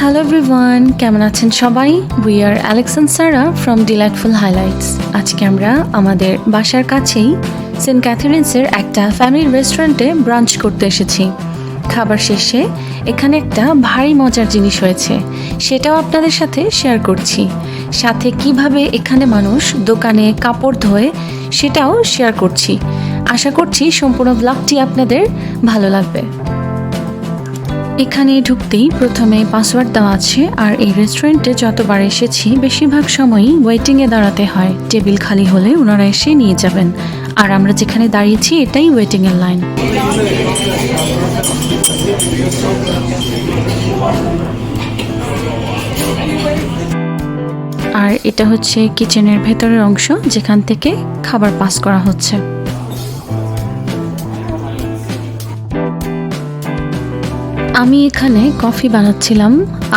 Hello everyone কেমন আছেন সবাই? We are Alex and Sara from delightful highlights আজকে আমরা আমাদের বাসার কাছেই সেন্ট ক্যাথরিন্সের একটা ফ্যামিলি রেস্টুরেন্টে ব্রাঞ্চ করতে এসেছি। খাবার শেষে এখানে একটা ভারী মজার জিনিস হয়েছে। সেটাও আপনাদের সাথে শেয়ার করছি। সাথে কীভাবে এখানে মানুষ দোকানে কাপড় ধোয়, সেটাও শেয়ার করছি। আশা করছি সম্পূর্ণ ব্লগটি আপনাদের ভালো লাগবে। এখানে ঢুকতেই প্রথমে পাসওয়ার্ড দেওয়া আছে আর এই রেস্টুরেন্টে যতবার এসেছি, বেশিরভাগ সময়ই ওয়েটিংয়ে দাঁড়াতে হয়। টেবিল খালি হলে ওনারা এসে নিয়ে যাবেন। আর আমরা যেখানে দাঁড়িয়েছি, এটাই ওয়েটিংয়ের লাইন। আর এটা হচ্ছে কিচেনের ভেতরের অংশ, যেখান থেকে খাবার পাস করা হচ্ছে। আমি এখানে কফি বানাচ্ছিলাম,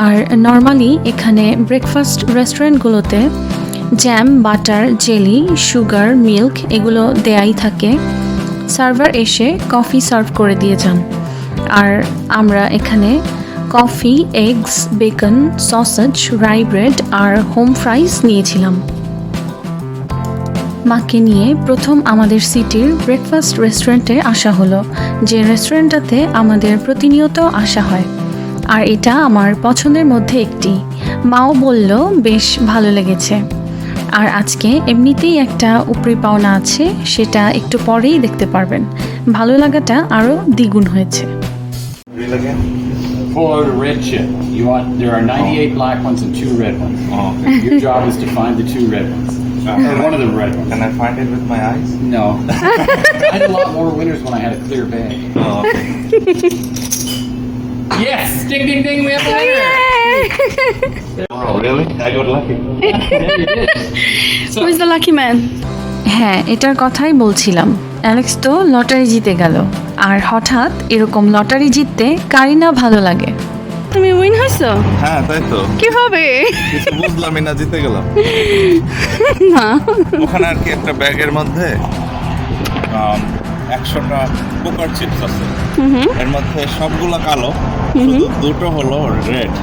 আর নর্মালি এখানে breakfast রেস্টুরেন্টগুলোতে jam butter jelly sugar milk এগুলো দেয়াই থাকে। সার্ভার এসে কফি সার্ভ করে দিয়ে যান। আর আমরা এখানে coffee eggs bacon sausage rye bread আর হোম ফ্রাইস নিয়েছিলাম। মাকে নিয়ে প্রথম আমাদের সিটির ব্রেকফাস্ট রেস্টুরেন্টে আসা হলো যে রেস্টুরেন্টটাতে আমাদের প্রতিনিয়ত আসা হয় আর এটা আমার পছন্দের মধ্যে একটি মাও বলল বেশ ভালো লেগেছে আর আজকে এমনিতেই একটা উপরি পাওনা আছে সেটা একটু পরেই দেখতে পারবেন ভালো লাগাটা আরও দ্বিগুণ হয়েছে? For red chip, you want there are 98 black ones and two red ones. Oh, okay. Your job is to find the two red ones, or one of the red ones. Can I find it with my eyes? No, I had a lot more winners when I had a clear bag. Oh, okay. Yes, ding ding ding, we have a winner. oh, really? I got lucky. Yeah, you did. So, Who is the lucky man? হ্যাঁ এটার কথাই বলছিলাম Alex তো lottery জিতে গেল আর হঠাৎ এরকম lottery জিততে কারি না ভালো লাগে তুমি উইন হয়েছো? হ্যাঁ তাই তো। কীভাবে? কিছু বুঝলামই না জিতে গেলাম। না। ওখানে আর কি একটা ব্যাগের মধ্যে একশোটা পোকার চিপস আছে। এর মধ্যে সবগুলো কালো শুধু দুটো হলো রেড।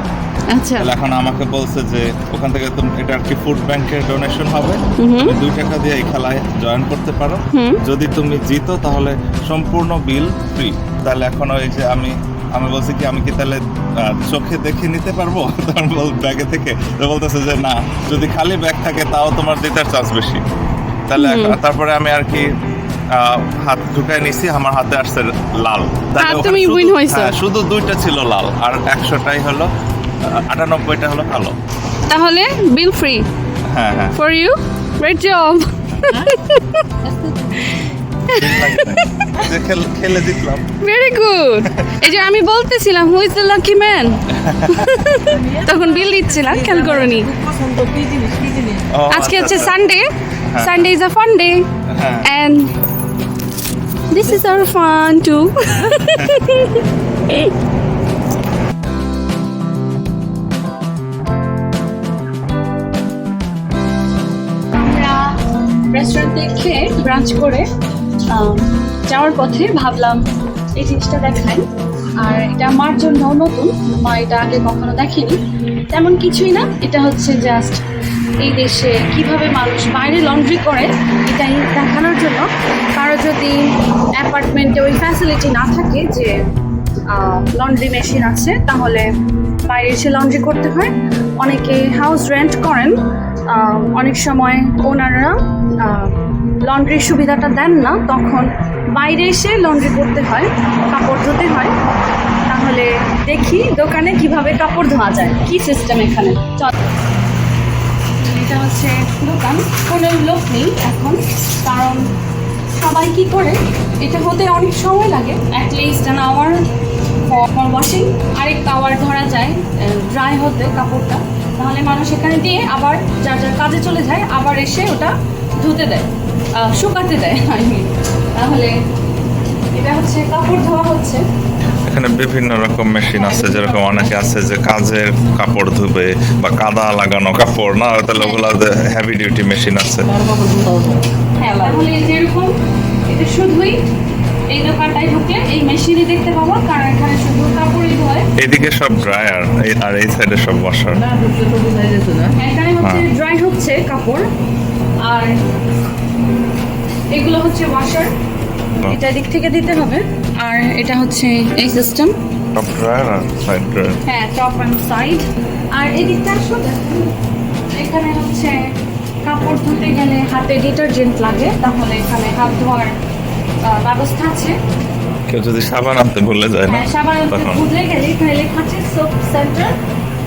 আচ্ছা। এখন আমাকে বলছে যে ওখান থেকে তুমি এটা আর কি ফুড ব্যাংকের ডোনেশন হবে। তুমি দুই টাকা দিয়ে এই খেলায় জয়েন করতে পারো। যদি তুমি জিতো তাহলে সম্পূর্ণ বিল ফ্রি তাহলে এখন ওই যে আমি আমি বলছি কি আমি কি তাহলে আহ, চোখে দেখে নিতে পারব? তখন বল ব্যাগে থেকে তো বলতেছে যে না যদি খালি ব্যাগ থাকে তাও তোমার জেতার চান্স বেশি। তাহলে তারপরে আমি আর কি আহ, হাত ঢুকায় নিছি আমার হাতে আসছে লাল। তাহলে তুমি হইছো। হ্যাঁ, শুধু দুইটা ছিল লাল আর একশোটাই হলো আটানব্বইটা হলো কালো। তাহলে বিল ফ্রি হ্যাঁ হ্যাঁ। ফর ইউ গ্রেট জব খেল- জিতলাম ভেরি গুড এই যে আমি বলতেছিলাম who is the lucky man তখন বিল দিচ্ছিলাম খেয়াল করনি। আজকে আচ্ছা, হচ্ছে। Sunday Sunday is a fun day and this is our fun too. আমরা রেস্টুরেন্টে খেয়ে ব্রাঞ্চ করে যাওয়ার পথে ভাবলাম এই জিনিসটা দেখাই। আর এটা মার জন্য নতুন, মা এটা আগে কখনো দেখেনি। তেমন কিছুই না, এটা হচ্ছে জাস্ট এই দেশে কীভাবে মানুষ বাইরে লন্ড্রি করে, এটাই দেখানোর জন্য। কারও যদি অ্যাপার্টমেন্টে ওই ফ্যাসিলিটি না থাকে যে লন্ড্রি মেশিন আছে, তাহলে বাইরে এসে লন্ড্রি করতে হয়। অনেকে হাউস রেন্ট করেন অনেক সময় ওনারা লন্ড্রির সুবিধাটা দেন না, তখন বাইরে এসে লন্ড্রি করতে হয়, কাপড় ধুতে হয়। তাহলে দেখি দোকানে কীভাবে কাপড় ধোয়া যায়, কি সিস্টেম এখানে? চল। এটা হচ্ছে দোকান, কোনো লোক নেই এখন, কারণ সবাই কি করে, এটা হতে অনেক সময় লাগে। At least an hour for washing আরেক আওয়ার ধরা যায় ড্রাই হতে কাপড়টা। তাহলে মানুষ এখানে দিয়ে আবার যার যার কাজে চলে যায়, আবার এসে ওটা ধুতে দেয়। শুকাতে দেয় তাহলে এটা হচ্ছে কাপড় ধোয়া হচ্ছে। এখানে বিভিন্ন রকম মেশিন আছে যেরকম অনেকে আছে যে কাজের কাপড় ধুবে বা কাদা লাগানো কাপড় না? তাহলে ওগুলো হেভি ডিউটি মেশিন আছে। হ্যাঁ তাহলে যেরকম এটা শুধুই এই দোকানটায় ঢুকলে এই মেশিনই দেখতে পাবো কারণ এখানে শুধু কাপড়ই ধোয়। এদিকে সব ড্রায়ার আর এই সাইডে সব ওয়াশার এখানে হচ্ছে ড্রাই হচ্ছে কাপড় আর এগুলো হচ্ছে ওয়াশার এটা দিক থেকে দিতে হবে। আর এটা হচ্ছে এই সিস্টেম সব ড্রায়ার আর সাইড ড্রায়ার হ্যাঁ টপ অ্যান্ড সাইড আর আসো। দেখুন। এখানে হচ্ছে কাপড় ধুতে গেলে হাতে ডিটারজেন্ট লাগে। তাহলে এখানে হাত ধোয়ার ব্যবস্থা আছে। কেউ যদি সাবান আনতে ভুলে যায় না হ্যাঁ সাবান তখন। বুঝলে গেলে এখানে লেখা আছে সোপ সেন্টার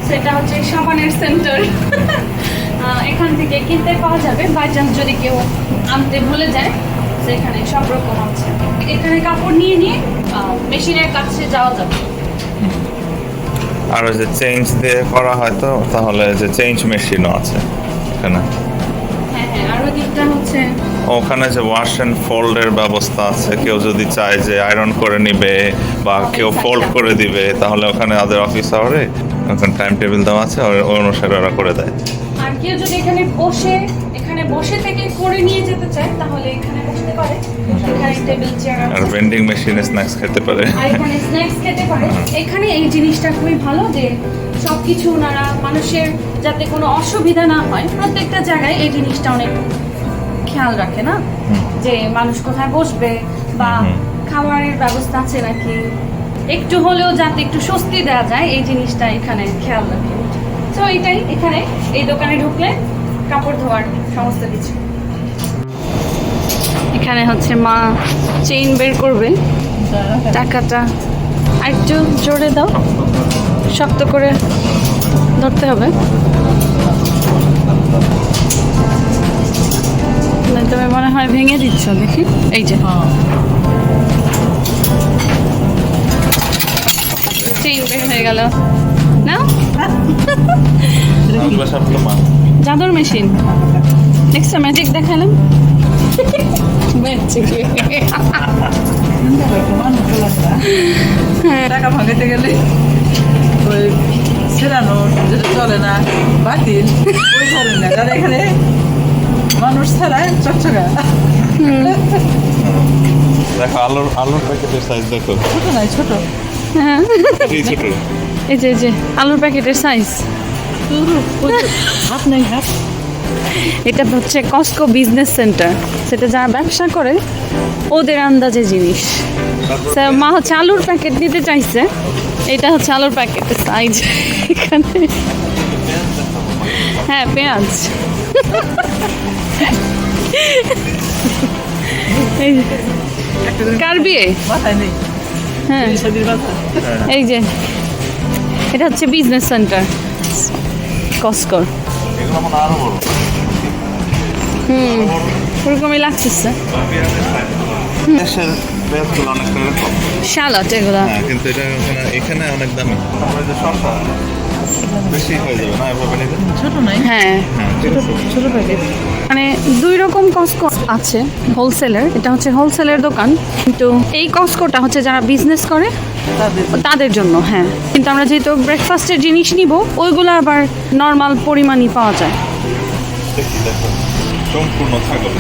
সেটা হচ্ছে সাবানের সেন্টার এখান থেকে কিনতে পাওয়া যাবে। বাই চান্স যদি কেউ আনতে ভুলে যায় সেখানে সব রকম আছে। এখানে কাপড় নিয়ে নিয়ে মেশিনের কাছে যাওয়া যাবে। আর যে চেঞ্জ দিয়ে করা হয় তো তাহলে যে চেঞ্জ মেশিনও আছে এখানে হ্যাঁ হ্যাঁ ওখানে যে ওয়াশ অ্যান্ড ফোল্ডের ব্যবস্থা আছে কেউ যদি চায় যে আয়রন করে নিবে বা কেউ ফোল্ড করে দিবে তাহলে ওখানে ওদের অফিস আওয়ারে ওখানে টাইম টেবিল দেওয়া আছে অনুসারে ওরা করে দেয়। কেউ যদি এখানে বসে এখানে বসে থেকে করে নিয়ে যেতে চায় তাহলে এখানে বসতে পারে। এখানে টেবিল চেয়ার আর ভেন্ডিং মেশিনে স্ন্যাক্স খেতে পারে। আর এখানে স্ন্যাক্স খেতে পারে। এখানে এই জিনিসটা খুবই ভালো যে সবকিছু ওনারা মানুষের যাতে কোনো অসুবিধা না হয় প্রত্যেকটা জায়গায় এই জিনিসটা অনেক খেয়াল রাখে না? যে মানুষ কোথায় বসবে বা। খাবারের ব্যবস্থা আছে নাকি? একটু হলেও যাতে একটু স্বস্তি দেওয়া যায় এই জিনিসটা এখানে খেয়াল তো এটাই এখানে এই দোকানে ঢুকলে কাপড় ধোয়ার সমস্ত কিছু। এখানে হচ্ছে মা চেইন বের করবে। টাকাটা আর একটু জোরে দাও। শক্ত করে ধরতে হবে। তুমি মনে হয় ভেঙে দিচ্ছ, দেখি। এই যে। চেইন বের হয়ে গেল। না? জাদুর মেশিন। নেক্সট ম্যাজিক দেখালাম। ম্যাজিক টাকা ভাঙাতে গেলে ওই সেরানো যেটা চলে না বাতিল ওই ধরনের আর এখানে মানুষ ছাড়া চকচকা। দেখো আলুর আলুর প্যাকেটের সাইজ দেখো। ছোট নাই ছোট। এই ছোট। এই যে এই যে আলুর প্যাকেটের সাইজ হাত নাই হাত এটা হচ্ছে কস্কো বিজনেস সেন্টার সেটা যারা ব্যবসা করে ওদের আন্দাজে জিনিস। মা হচ্ছে আলুর প্যাকেট নিতে চাইছে। এটা হচ্ছে আলুর প্যাকেটের সাইজ এখানে। হ্যাঁ পেঁয়াজ। করে বিয়ে? হ্যাঁ। এই যে। এটা হচ্ছে বিজনেস সেন্টার কস্কোর এগুলো মনে হুম ওরকমই লাগতেছে। শালট এগুলো। হ্যাঁ কিন্তু এটা এখানে অনেক দামি। আমরা যে বেশি হয়ে যাবে না? ছোট নাই? হ্যাঁ। হ্যাঁ ছোট প্যাকেট মানে দুই রকম কস্কো আছে হোলসেলের এটা হচ্ছে হোলসেলের দোকান কিন্তু এই কস্কোটা হচ্ছে যারা বিজনেস করে তাদের জন্য। হ্যাঁ। কিন্তু আমরা যেহেতু ব্রেকফাস্টের জিনিস নিব ওইগুলো আবার নর্মাল পরিমাণই পাওয়া যায়। সম্পূর্ণ ছাগল।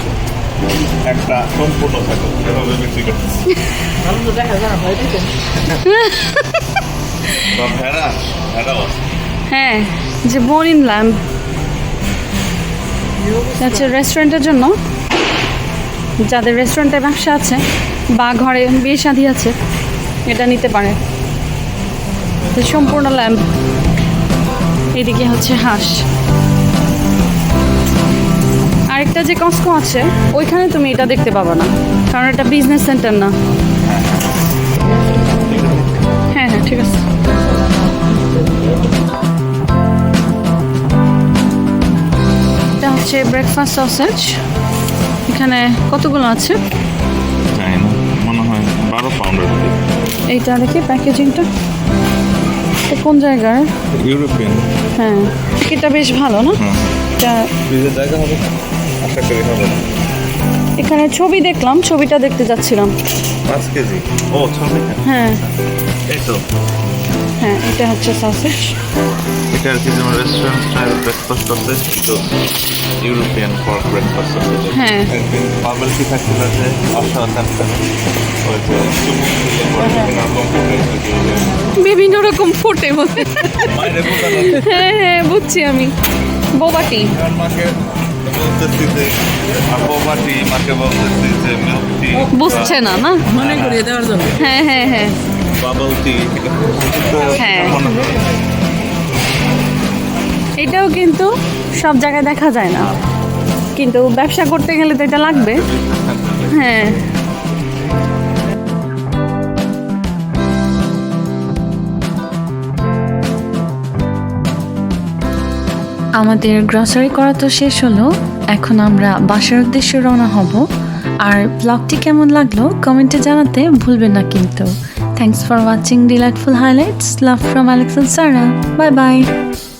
একটা সম্পূর্ণ ছাগল এভাবে বিক্রি করতেছে ভালো তো দেখা যায় না ভাই দেখেন বা ভেড়া ভেড়াও আছে। হ্যাঁ যে বোন ল্যাম্প। হচ্ছে রেস্টুরেন্টের জন্য। যাদের রেস্টুরেন্টে ব্যবসা আছে বা ঘরে বিয়ে শাদী আছে, এটা নিতে পারে। সম্পূর্ণ ল্যাম্প এদিকে হচ্ছে হাঁস। আরেকটা যে কস্কো আছে, ওইখানে তুমি এটা দেখতে পাবা না। কারণ এটা বিজনেস সেন্টার না। হ্যাঁ হ্যাঁ ঠিক আছে। হচ্ছে ব্রেকফাস্ট সসেজ এখানে কতগুলো আছে? জানি না মনে হয় বারো পাউন্ডের এইটা দেখি প্যাকেজিংটা কোন জায়গার? ইউরোপিয়ান হ্যাঁ এটা বেশ ভালো না? হ্যাঁ। এটা জায়গা হবে? আশা করি হবে। এখানে ছবি দেখলাম ছবিটা দেখতে যাচ্ছিলাম। পাঁচ কেজি। ও ছবিটা হ্যাঁ। এই তো। হ্যাঁ। এটা হচ্ছে সসেজ এটা আর কি যেমন রেস্টুরেন্ট স্টাইল ব্রেকফাস্ট আছে কিন্তু ইউরোপিয়ান ফর ব্রেকফাস্ট আছে হ্যাঁ। একদিন বাবল টি থাকছিল যে অসাধারণ বিভিন্ন রকম ফুটে বলে হ্যাঁ হ্যাঁ বুঝছি আমি। বোবাটি বলতেছি যে বাবাটি মাকে বলতেছি যে টি বুঝছে না না? মনে করিয়ে দেওয়ার জন্য। হ্যাঁ হ্যাঁ হ্যাঁ। বাবল টি হ্যাঁ। এটাও কিন্তু সব জায়গায় দেখা যায় না। কিন্তু ব্যবসা করতে গেলে তো এটা লাগবে। হ্যাঁ। আমাদের গ্রসারি করা তো শেষ হলো। এখন আমরা বাসার উদ্দেশ্যে রওনা হব। আর ব্লগটি কেমন লাগল কমেন্টে জানাতে ভুলবেন না কিন্তু। Thanks for watching Delightful Highlights. Love from Alex and Sarah. Bye bye.